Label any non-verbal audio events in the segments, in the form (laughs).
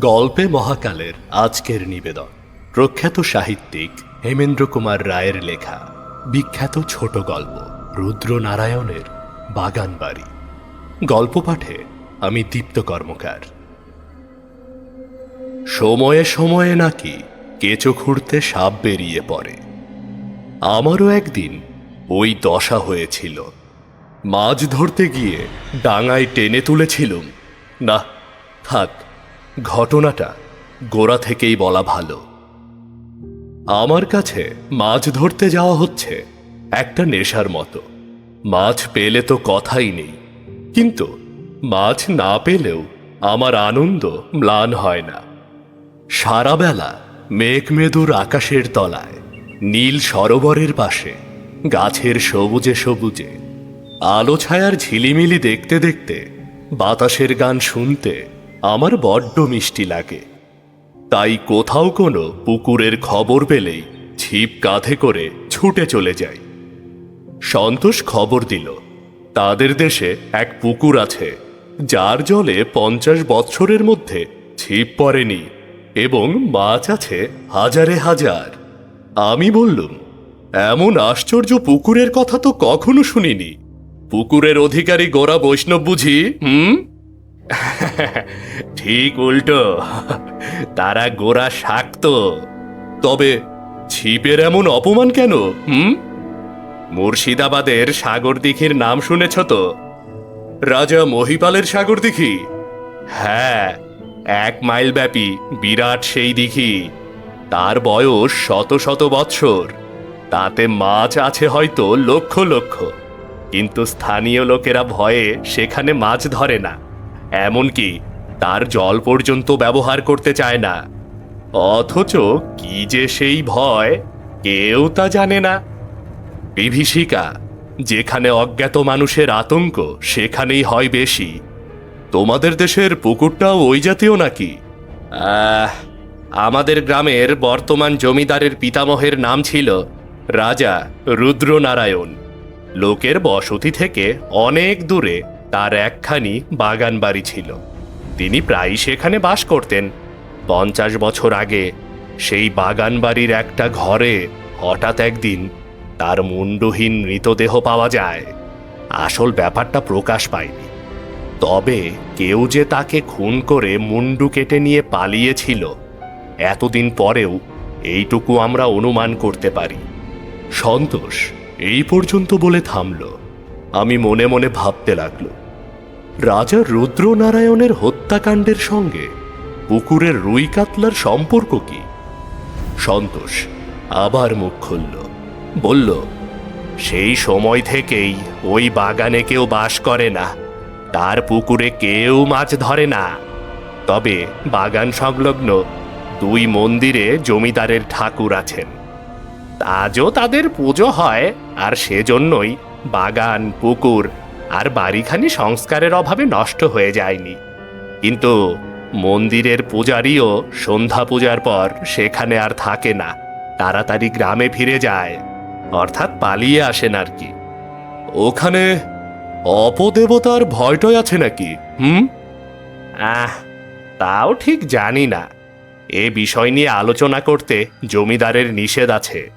গল্পে মহাকালের আজকের নিবেদন। প্রখ্যাত সাহিত্যিক হেমেন্দ্র কুমার রায়ের লেখা বিখ্যাত ছোট গল্প রুদ্র নারায়ণের বাগান বাড়ি গল্প পাঠে আমি দীপ্ত কর্মকার। সময়ে সময়ে নাকি কেঁচো খুঁড়তে সাপ বেরিয়ে পড়ে। আমারও একদিন ওই দশা হয়েছিল। মাছ ধরতে গিয়ে ডাঙায় টেনে তুলেছিলুম। না থাক ঘটনাটা গোড়া থেকেই বলা ভালো। আমার কাছে মাছ ধরতে যাওয়া হচ্ছে একটা নেশার মতো। মাছ পেলে তো কথাই নেই, কিন্তু মাছ না পেলেও আমার আনন্দ ম্লান হয় না। সারাবেলা মেঘমেদুর আকাশের তলায়, নীল সরোবরের পাশে, গাছের সবুজে সবুজে, আলো ছায়ার ঝিলিমিলি দেখতে দেখতে বাতাসের গান শুনতে আমার বড্ড মিষ্টি লাগে। তাই কোথাও কোনো পুকুরের খবর পেলেই ছিপ কাঁধে করে ছুটে চলে যাই। সন্তোষ খবর দিল, তাদের দেশে এক পুকুর আছে, যার জলে পঞ্চাশ বৎসরের মধ্যে ছিপ পড়েনি এবং মাছ আছে হাজারে হাজার। আমি বললুম, এমন আশ্চর্য পুকুরের কথা তো কখনো শুনিনি। পুকুরের অধিকারী গোরা বৈষ্ণব বুঝি, হুম? ঠিক উল্টো। তারা গোরা শাক্ত। তবে ছিপের এমন অপমান কেন? হুম? মুর্শিদাবাদের সাগর দিঘির নাম শুনেছ তো? রাজা মহিপালের সাগর দিঘি? হ্যাঁ এক মাইল ব্যাপী, বিরাট সেই দিঘি। তার বয়স শত শত বৎসর। তাতে মাছ আছে হয়তো লক্ষ লক্ষ। কিন্তু স্থানীয় লোকেরা ভয়ে সেখানে মাছ ধরে না। এমনকি তার জল পর্যন্ত ব্যবহার করতে চায় না। অথচ কি যে সেই ভয়, কেউ তা জানে না। বিভীষিকা, যেখানে অজ্ঞাত মানুষের আতঙ্ক, সেখানেই হয় বেশি। তোমাদের দেশের পুকুরটাও ওই জাতীয় নাকি? আমাদের গ্রামের বর্তমান জমিদারের পিতামহের নাম ছিল রাজা রুদ্রনারায়ণ। লোকের বসতি থেকে অনেক দূরে তার একখানি বাগান বাড়ি ছিল। তিনি প্রায়ই সেখানে বাস করতেন। পঞ্চাশ বছর আগে সেই বাগান বাড়ির একটা ঘরে হঠাৎ একদিন তার মুন্ডহীন মৃতদেহ পাওয়া যায়। আসল ব্যাপারটা প্রকাশ পায়নি। তবে কেউ যে তাকে খুন করে মুন্ডু কেটে নিয়ে পালিয়েছিল, এতদিন পরেও এইটুকু আমরা অনুমান করতে পারি। সন্তোষ, এই পর্যন্ত বলে থামল। আমি মনে মনে ভাবতে লাগল রাজা রুদ্রনারায়ণের হত্যাকাণ্ডের সঙ্গে পুকুরের রুই কাতলার সম্পর্ক কি? সন্তোষ আবার মুখ খুলল। বলল, সেই সময় থেকেই ওই বাগানে কেউ বাস করে না। তার পুকুরে কেউ মাছ ধরে না। তবে বাগান সংলগ্ন দুই মন্দিরে জমিদারের ঠাকুর আছেন। আজও তাদের পুজো হয় আর সেজন্যই বাগান, পুকুর আর বাড়িখানি সংস্কারের অভাবে নষ্ট হয়ে যায়নি। কিন্তু মন্দিরের পূজারীও সন্ধ্যা পূজার পর সেখানে আর থাকে না। তাড়াতাড়ি গ্রামে ফিরে যায়, অর্থাৎ পালিয়ে আসেন আর কি। ওখানে অপদেবতার ভয়টয় আছে নাকি, হুম? আহ, তাও ঠিক জানি না। এ বিষয় নিয়ে আলোচনা করতে জমিদারের নিষেধ আছে।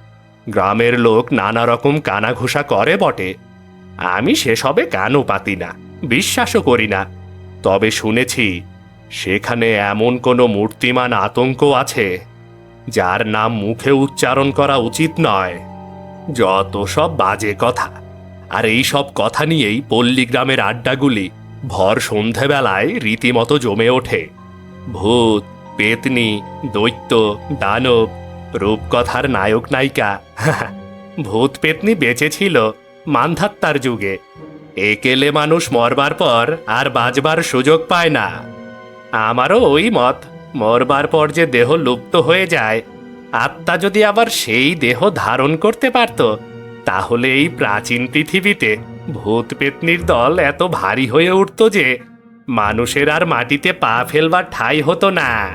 গ্রামের লোক নানা রকম কানাঘোষা করে বটে আমি সেসবে কানও পাতি না? বিশ্বাসও করি না। তবে শুনেছি, সেখানে এমন কোনো মূর্তিমান আতঙ্ক আছে, যার নাম মুখে উচ্চারণ করা উচিত নয়। যত সব বাজে কথা, আর এই সব কথা নিয়েই পল্লীগ্রামের আড্ডাগুলি ভর সন্ধেবেলায় রীতিমতো জমে ওঠে। ভূত, পেতনি, দৈত্য, দানব, রূপকথার নায়ক নায়িকা (laughs) ভূত পেতনি বেঁচে ছিল মান্ধাত্তার যুগে। একেলে মানুষ মরবার পর আর বাঁচবার সুযোগ পায় না। আমারও ওই মত, মরবার পর যে দেহ লুপ্ত হয়ে যায়। আত্মা যদি আবার সেই দেহ ধারণ করতে পারত, তাহলে এই প্রাচীন পৃথিবীতে ভূত পেতনির দল এত ভারী হয়ে উঠত যে মানুষের আর মাটিতে পা ফেলবার ঠাই হতো না।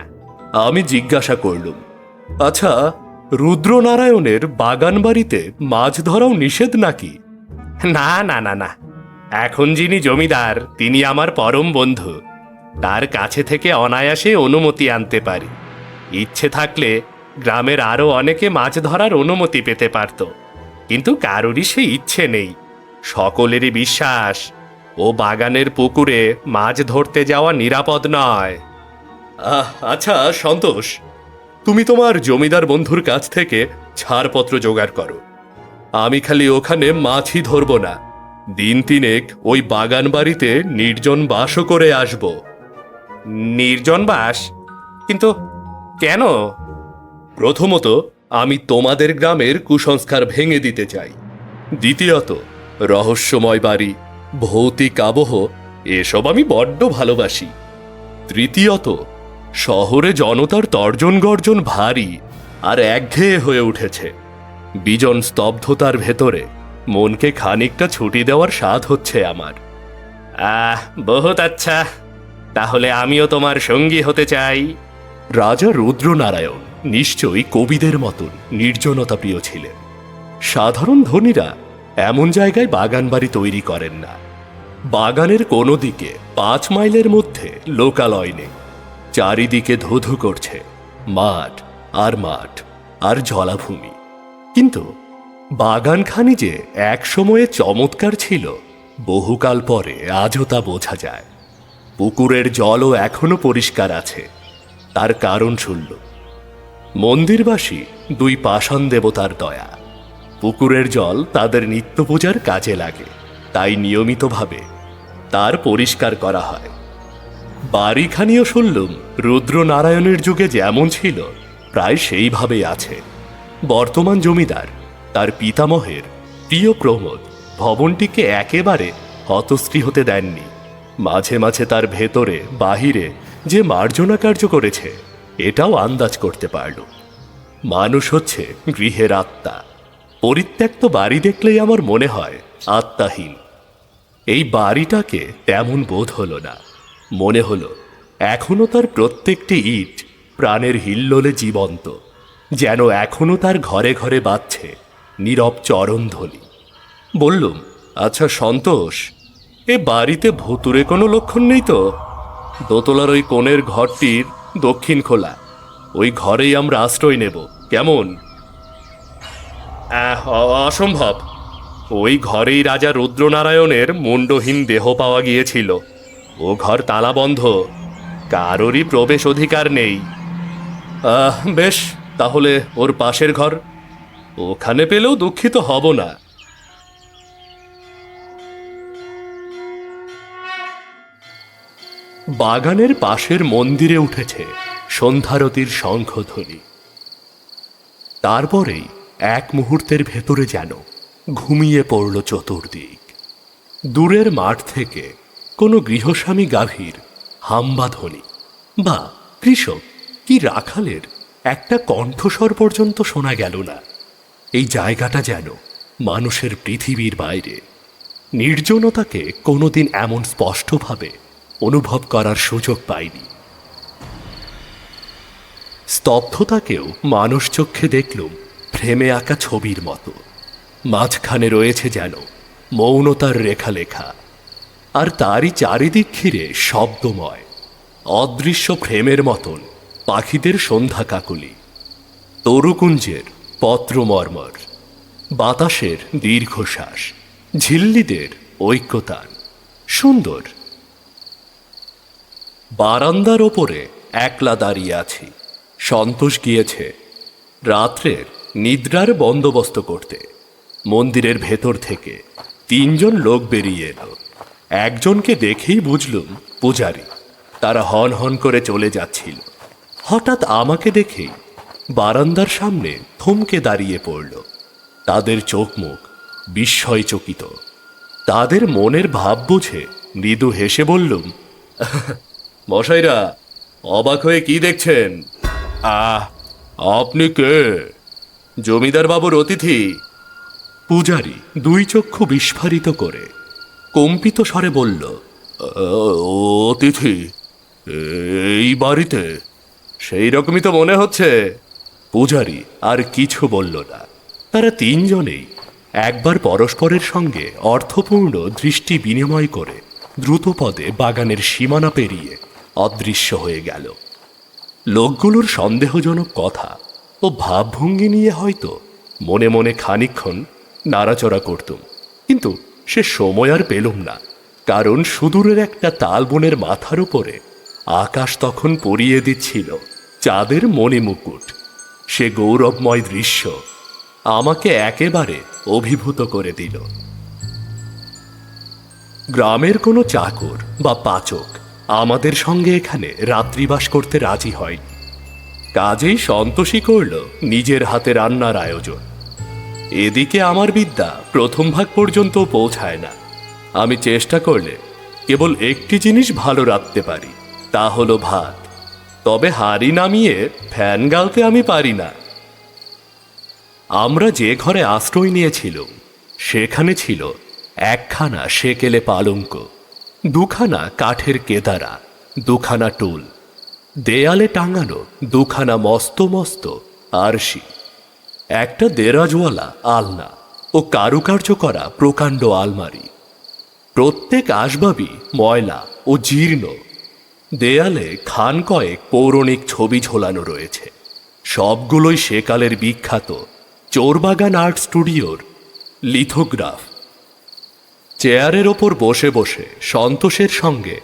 আমি জিজ্ঞাসা করলুম আচ্ছা রুদ্রনারায়ণের বাগান বাড়িতে মাছ ধরাও নিষেধ নাকি? না না না না। এখন যিনি জমিদার, তিনি আমার পরম বন্ধু। তার কাছে থেকে অনায়াসে অনুমতি আনতে পারি। ইচ্ছে থাকলে গ্রামের আরও অনেকে মাছ ধরার অনুমতি পেতে পারত। কিন্তু কারোরই সে ইচ্ছে নেই। সকলেরই বিশ্বাস, ও বাগানের পুকুরে মাছ ধরতে যাওয়া নিরাপদ নয়। আচ্ছা সন্তোষ। তুমি তোমার জমিদার বন্ধুর কাছ থেকে ছাড়পত্র জোগাড় করো। আমি খালি ওখানে মাছই ধরব না। দিন তিনেক ওই বাগান বাড়িতে নির্জন বাসও করে আসব। নির্জন বাস? কিন্তু কেন? প্রথমত, আমি তোমাদের গ্রামের কুসংস্কার ভেঙে দিতে চাই। দ্বিতীয়ত, রহস্যময় বাড়ি, ভৌতিক আবহ, এসব আমি বড্ড ভালোবাসি। তৃতীয়ত, শহরে জনতার তর্জন গর্জন ভারী আর একঘেয়ে হয়ে উঠেছে। বিজন স্তব্ধতার ভেতরে মনকে খানিকটা ছুটি দেওয়ার স্বাদ হচ্ছে আমার। আহ, বহুত আচ্ছা। তাহলে আমিও তোমার সঙ্গী হতে চাই। রাজা রুদ্রনারায়ণ নিশ্চয়ই কবিদের মতন নির্জনতা প্রিয় ছিলেন। সাধারণ ধনীরা এমন জায়গায় বাগান বাড়ি তৈরি করেন না। বাগানের কোনো দিকে পাঁচ মাইলের মধ্যে লোকালয় নেই। চারিদিকে ধুধু করছে। মাঠ, আর মাঠ, আর জলাভূমি। কিন্তু বাগানখানি যে এক সময়ে চমৎকার ছিল, বহুকাল পরে আজও তা বোঝা যায়। পুকুরের জলও এখনও পরিষ্কার আছে। তার কারণ শুনল, মন্দিরবাসী দুই পাষাণ দেবতার দয়া। পুকুরের জল তাদের নিত্য পূজার কাজে লাগে, তাই নিয়মিতভাবে তার পরিষ্কার করা হয়। বাড়িখানিও শুনলুম, রুদ্রনারায়ণের যুগে যেমন ছিল, প্রায় সেইভাবেই আছে। বর্তমান জমিদার, তার পিতামহের প্রিয় প্রমোদ ভবনটিকে একেবারে হতশ্রী হতে দেননি। মাঝে মাঝে তার ভেতরে, বাহিরে যে মার্জনা কার্য করেছে, এটাও আন্দাজ করতে পারল। মানুষ হচ্ছে গৃহের আত্মা। পরিত্যক্ত বাড়ি দেখলেই আমার মনে হয় আত্মাহীন। এই বাড়িটাকে তেমন বোধ হলো না। মনে হলো, এখনও তার প্রত্যেকটি ইট প্রাণের হিল্লোলে জীবন্ত। যেন এখনও তার ঘরে ঘরে বাজছে নীরব চরণধ্বনি বললুম আচ্ছা সন্তোষ, এ বাড়িতে ভুতুরে কোনো লক্ষণ নেই তো? দোতলার ওই কোণের ঘরটির দক্ষিণ খোলা, ওই ঘরেই আমরা আশ্রয় নেব, কেমন? অসম্ভব। ওই ঘরেই রাজা রুদ্রনারায়ণের মুন্ডহীন দেহ পাওয়া গিয়েছিল। ও ঘর তালাবন্ধ, কারোরই প্রবেশ অধিকার নেই। বেশ তাহলে ওর পাশের ঘর? ওখানে পেলেও দুঃখিত হব না। বাগানের পাশের মন্দিরে উঠেছে সন্ধ্যারতির শঙ্খধ্বনি। তারপরেই এক মুহূর্তের ভেতরে যেন ঘুমিয়ে পড়ল চতুর্দিক। দূরের মাঠ থেকে কোনো গৃহস্বামী গাভীর হাম্বাধ্বনি। বা কৃষক কি রাখালের একটা কণ্ঠস্বর পর্যন্ত শোনা গেল না। এই জায়গাটা যেন মানুষের পৃথিবীর বাইরে। নির্জনতাকে কোনোদিন এমন স্পষ্টভাবে অনুভব করার সুযোগ পাইনি। স্তব্ধতাকেও মানুষ চক্ষে দেখলুম ফ্রেমে আঁকা ছবির মতো। মাঝখানে রয়েছে যেন মৌনতার রেখা লেখা আর তারই চারিদিক ঘিরে শব্দময়, অদৃশ্য ফ্রেমের মতন পাখিদের সন্ধ্যা কাকুলি, তরুকুঞ্জের পত্রমর্মর, বাতাসের দীর্ঘশ্বাস, ঝিল্লিদের ঐক্যতান, সুন্দর। বারান্দার ওপরে একলা দাঁড়িয়ে আছি, সন্তোষ গিয়েছে রাত্রের নিদ্রার বন্দোবস্ত করতে। মন্দিরের ভেতর থেকে তিনজন লোক বেরিয়ে এলো। একজনকে দেখেই বুঝলুম, পূজারি, তারা হন হন করে চলে যাচ্ছিল। হঠাৎ আমাকে দেখেই বারান্দার সামনে থমকে দাঁড়িয়ে পড়ল। তাদের চোখ মুখ বিস্ময়চকিত। তাদের মনের ভাব বুঝে মৃদু হেসে বললুম মশাইরা অবাক হয়ে কি দেখছেন? আহ আপনি কে? জমিদার বাবুর অতিথি। পূজারি দুই চক্ষু বিস্ফারিত করে কম্পিত স্বরে বলল অতিথি এই বাড়িতে সেই রকমই তো মনে হচ্ছে। পূজারি আর কিছু বলল না। তারা তিনজনেই একবার পরস্পরের সঙ্গে অর্থপূর্ণ দৃষ্টি বিনিময় করে দ্রুতপদে বাগানের সীমানা পেরিয়ে অদৃশ্য হয়ে গেল। লোকগুলোর সন্দেহজনক কথা ও ভাবভঙ্গি নিয়ে হয়তো মনে মনে খানিকক্ষণ নাড়াচড়া করতুম। কিন্তু সে সময় আর পেলুম না, কারণ সুদূরের একটা তালবনের মাথার উপরে আকাশ তখন পরিয়ে দিচ্ছিল, চাঁদের মনে মুকুট। সে গৌরবময় দৃশ্য আমাকে একেবারে অভিভূত করে দিল। গ্রামের কোনো চাকর বা পাচক আমাদের সঙ্গে এখানে রাত্রিবাস করতে রাজি হয়নি। কাজেই সন্তোষী করল নিজের হাতে রান্নার আয়োজন। এদিকে আমার বিদ্যা প্রথম ভাগ পর্যন্ত পৌঁছায় না। আমি চেষ্টা করলে কেবল একটি জিনিস ভালো রাখতে পারি। তা হলো ভাত। তবে হাড়ি নামিয়ে ফ্যান গালতে আমি পারি না। আমরা যে ঘরে আশ্রয় নিয়েছিলাম, সেখানে ছিল একখানা সেকেলে পালঙ্ক, দুখানা কাঠের কেদারা, দুখানা টুল, দেয়ালে টাঙানো দুখানা মস্ত মস্ত আরশি, একটা দেরাজওয়ালা আলনা ও কারুকার্য করা প্রকাণ্ড আলমারি। প্রত্যেক আসবাবই ময়লা ও জীর্ণ দেয়ালে খান কয়েক পৌরাণিক ছবি ঝোলানো রয়েছে। সবগুলোই সেকালের বিখ্যাত চোরবাগান আর্ট স্টুডিওর লিথোগ্রাফ। চেয়ারের ওপর বসে বসে সন্তোষের সঙ্গে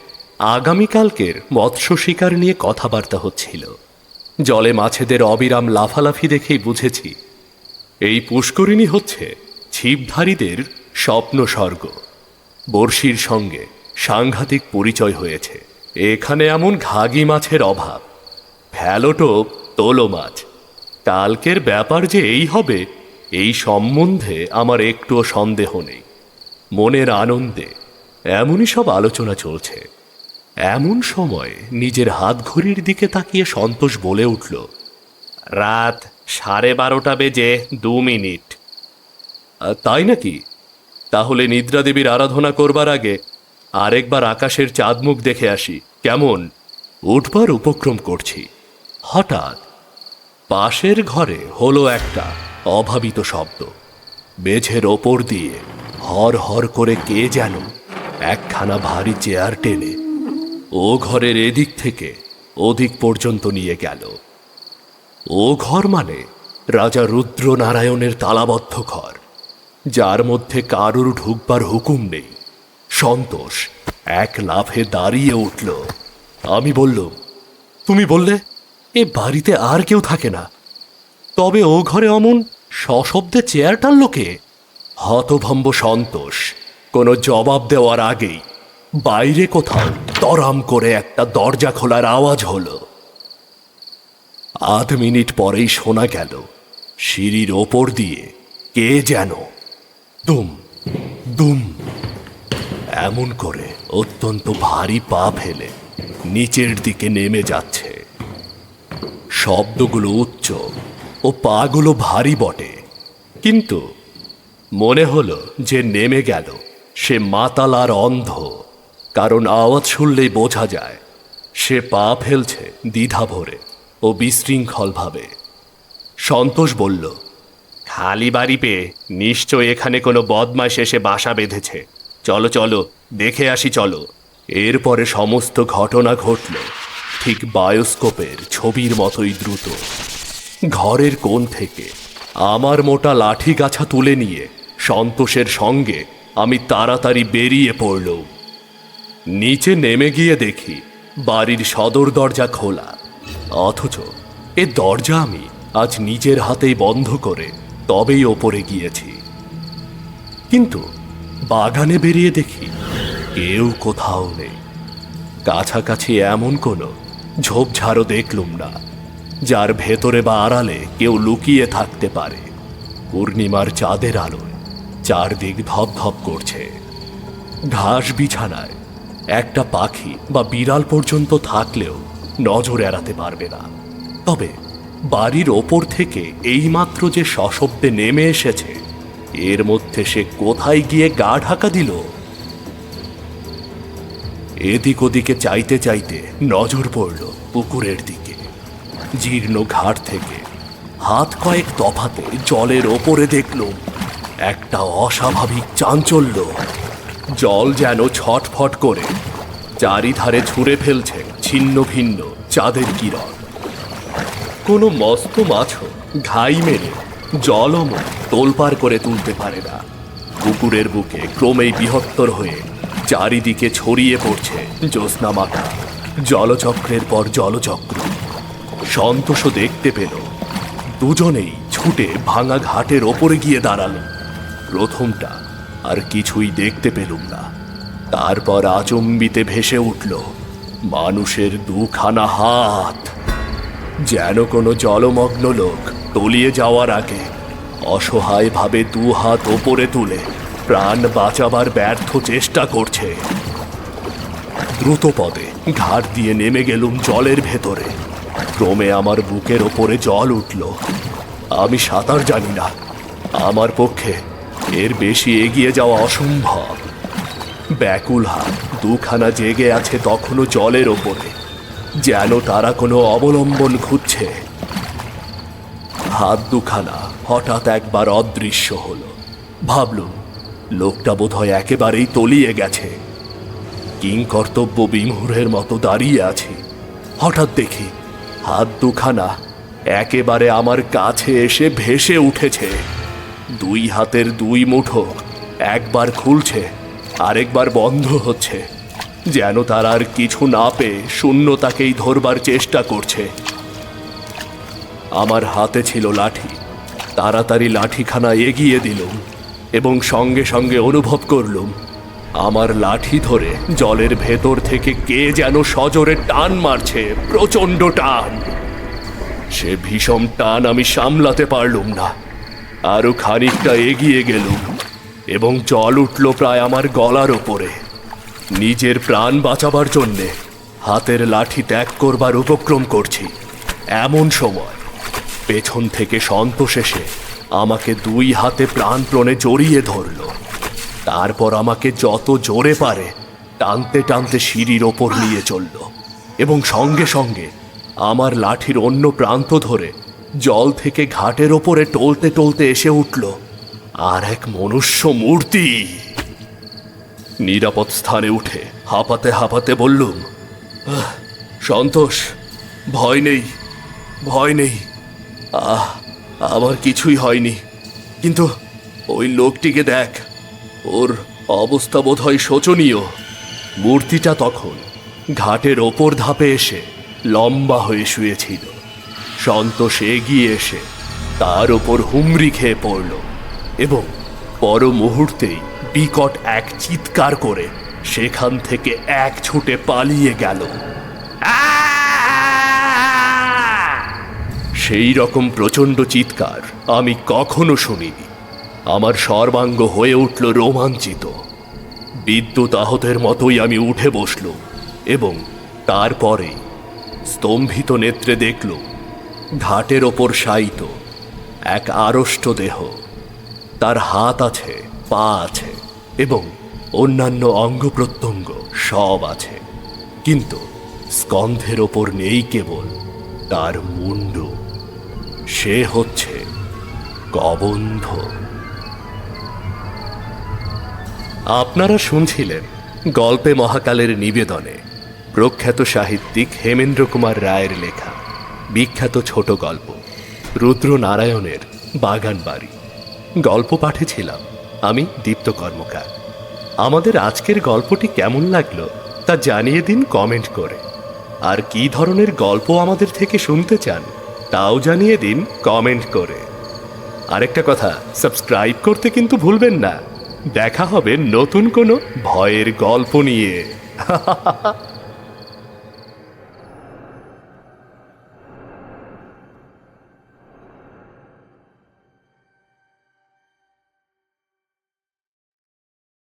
আগামীকালকের মৎস্য শিকার নিয়ে কথাবার্তা হচ্ছিল। জলে মাছেদের অবিরাম লাফালাফি দেখেই বুঝেছি, এই পুষ্করিণী হচ্ছে ছিপধারীদের স্বপ্ন স্বর্গ বর্ষির সঙ্গে সাংঘাতিক পরিচয় হয়েছে। এখানে এমন ঘাগি মাছের অভাব। ফ্যালোটোপ তোলো মাছ। কালকের ব্যাপার যে এই হবে, এই সম্বন্ধে আমার একটুও সন্দেহ নেই। মনের আনন্দে এমনই সব আলোচনা চলছে। এমন সময় নিজের হাত ঘড়ির দিকে তাকিয়ে সন্তোষ বলে উঠল, রাত সাড়ে বারোটা বেজে দু মিনিট। তাই নাকি? তাহলে নিদ্রা দেবীর আরাধনা করবার আগে আরেকবার আকাশের চাঁদমুখ দেখে আসি, কেমন? উঠবার উপক্রম করছি। হঠাৎ পাশের ঘরে হলো একটা অভাবিত শব্দ। মেঝের ওপর দিয়ে হর হর করে কে যেন একখানা ভারী চেয়ার টেনে ও ঘরের এদিক থেকে ওদিক পর্যন্ত নিয়ে গেল। ও ঘর মানে রাজা রুদ্রনারায়ণের তালাবদ্ধ ঘর, যার মধ্যে কারুর ঢুকবার হুকুম নেই। সন্তোষ। এক লাফে দাঁড়িয়ে উঠল। আমি বললুম, তুমি বললে এ বাড়িতে আর কেউ থাকে না। তবে ও ঘরে অমন সশব্দে চেয়ার টানল কে? হতভম্ব সন্তোষ, কোনো জবাব দেওয়ার আগেই বাইরে কোথাও তরাম করে একটা দরজা খোলার আওয়াজ হলো। আধ মিনিট পরেই শোনা গেল, সিঁড়ির ওপর দিয়ে কে যেন দুম দুম এমন করে অত্যন্ত ভারী পা ফেলে নিচের দিকে নেমে যাচ্ছে। শব্দগুলো উচ্চ ও পাগুলো ভারী বটে। কিন্তু মনে হলো যে নেমে গেল, সে মাতাল আর অন্ধ, কারণ আওয়াজ শুনলেই বোঝা যায়, সে পা ফেলছে দ্বিধা ভরে ও বিশৃঙ্খলভাবে। সন্তোষ বলল, খালি বাড়ি পেয়ে নিশ্চয় এখানে কোনো বদমাশ এসে বাসা বেঁধেছে। চলো চলো, দেখে আসি, চলো। এরপরে সমস্ত ঘটনা ঘটল। ঠিক বায়োস্কোপের ছবির মতোই দ্রুত। ঘরের কোণ থেকে আমার মোটা লাঠি গাছা তুলে নিয়ে সন্তোষের সঙ্গে আমি তাড়াতাড়ি বেরিয়ে পড়লুম। নিচে নেমে গিয়ে দেখি বাড়ির সদর দরজা খোলা। অথচ এ দরজা আমি আজ নিজের হাতেই বন্ধ করে তবেই ওপরে গিয়েছি। কিন্তু বাগানে বেরিয়ে দেখি কেউ কোথাও নেই। কাছাকাছি এমন কোনো ঝোপঝাড়ও দেখলুম না, যার ভেতরে বা আড়ালে কেউ লুকিয়ে থাকতে পারে। পূর্ণিমার চাঁদের আলোয় চারদিক ধপধপ করছে। ঘাস বিছানায় একটা পাখি বা বিড়াল পর্যন্ত থাকলেও নজর এড়াতে পারবে না। তবে বাড়ির ওপর থেকে এইমাত্র যে সশব্দে নেমে এসেছে এর মধ্যে সে কোথায় গিয়ে গা ঢাকা দিল? এদিক ওদিকে চাইতে চাইতে নজর পড়ল পুকুরের দিকে। জীর্ণ ঘাট থেকে হাত কয়েক তফাতে জলের ওপরে দেখলুম একটা অস্বাভাবিক চাঞ্চল্য। জল যেন ছটফট করে চারিধারে ছুঁড়ে ফেলছে ছিন্ন ভিন্ন চাঁদের কিরণ। কোনো মস্ত মাছও ঘাই মেরে জলম তোলপার করে তুলতে পারে না। পুকুরের বুকে ক্রমেই বৃহত্তর হয়ে চারিদিকে ছড়িয়ে পড়ছে জ্যোৎস্না মাথা, জলচক্রের পর জলচক্র। সন্তোষও দেখতে পেল। দুজনেই ছুটে ভাঙা ঘাটের ওপরে গিয়ে দাঁড়াল। প্রথমটা আর কিছুই দেখতে পেলুম না। তারপর আচম্বিতে ভেসে উঠল মানুষের দুখানা হাত। যেন কোনো জলমগ্ন লোক তলিয়ে যাওয়ার আগে অসহায়ভাবে দু হাত ওপরে তুলে প্রাণ বাঁচাবার ব্যর্থ চেষ্টা করছে। দ্রুত পদে ঘাট দিয়ে নেমে গেলুম জলের ভেতরে। ক্রমে আমার বুকের ওপরে জল উঠল। আমি সাঁতার জানি না। আমার পক্ষে এর বেশি এগিয়ে যাওয়া অসম্ভব। ব্যাকুল হাত দুখানা জেগে আছে তখনও জলের ওপরে, যেন তারা কোনো অবলম্বন খুঁজছে। হাত দুখানা হঠাৎ একবার অদৃশ্য হল। ভাবলুম, লোকটা বোধহয় একেবারেই তলিয়ে গেছে। কিং কর্তব্য মতো দাঁড়িয়ে আছি। হঠাৎ দেখি, হাত দুখানা একেবারে আমার কাছে এসে ভেসে উঠেছে। দুই হাতের দুই মুঠো একবার খুলছে, আরেকবার বন্ধ হচ্ছে। যেন তার আর কিছু না পেয়ে শূন্যতাকেই ধরবার চেষ্টা করছে। আমার হাতে ছিল লাঠি। তাড়াতাড়ি লাঠিখানা এগিয়ে দিলুম এবং সঙ্গে সঙ্গে অনুভব করলুম, আমার লাঠি ধরে জলের ভেতর থেকে কে যেন সজোরে টান মারছে, প্রচণ্ড টান। সে ভীষণ টান আমি সামলাতে পারলুম না। আরও খানিকটা এগিয়ে গেলুম এবং জল উঠল প্রায় আমার গলার ওপরে। নিজের প্রাণ বাঁচাবার জন্যে হাতের লাঠি ত্যাগ করবার উপক্রম করছি, এমন সময় পেছন থেকে সন্তোষ এসে আমাকে দুই হাতে প্রাণপ্রণে জড়িয়ে ধরল। তারপর আমাকে যত জোরে পারে টানতে টানতে সিঁড়ির ওপর নিয়ে চলল এবং সঙ্গে সঙ্গে আমার লাঠির অন্য প্রান্ত ধরে জল থেকে ঘাটের ওপরে টলতে টলতে এসে উঠল আর এক মনুষ্য মূর্তি। নিরাপদ স্থানে উঠে হাঁপাতে হাঁপাতে বললুম সন্তোষ, ভয় নেই ভয় নেই। আহ, আমার কিছুই হয়নি। কিন্তু ওই লোকটিকে দেখ, ওর অবস্থা বোধ হয় শোচনীয়। মূর্তিটা তখন ঘাটের ওপর ধাপে এসে লম্বা হয়ে শুয়েছিল। সন্তোষ এগিয়ে এসে তার ওপর হুমড়ি খেয়ে পড়ল এবং পর মুহূর্তেই বিকট এক চিৎকার করে সেখান থেকে এক ছুটে পালিয়ে গেল। সেই রকম প্রচণ্ড চিৎকার আমি কখনো শুনিনি। আমার সর্বাঙ্গ হয়ে উঠল রোমাঞ্চিত। বিদ্যুৎ আহতের মতোই আমি উঠে বসল এবং তারপরে স্তম্ভিত নেত্রে দেখল, ঘাটের ওপর শায়িত এক আড়ষ্ট দেহ। তার হাত আছে, পা আছে এবং অন্যান্য অঙ্গ প্রত্যঙ্গ সব আছে। কিন্তু স্কন্ধের ওপর নেই কেবল তার মুন্ডু। সে হচ্ছে কবন্ধ আপনারা শুনছিলেন গল্পে মহাকালের নিবেদনে প্রখ্যাত সাহিত্যিক হেমেন্দ্র কুমার রায়ের লেখা, বিখ্যাত ছোট গল্প রুদ্র নারায়ণের বাগান বাড়ি। গল্প পাঠে ছিলাম আমি, দীপ্ত কর্মকার। আমাদের আজকের গল্পটি কেমন লাগল তা জানিয়ে দিন কমেন্ট করে। আর কি ধরনের গল্প আমাদের থেকে শুনতে চান তাও জানিয়ে দিন কমেন্ট করে। আরেকটা কথা সাবস্ক্রাইব করতে কিন্তু ভুলবেন না। দেখা হবে নতুন কোনো ভয়ের গল্প নিয়ে। (laughs)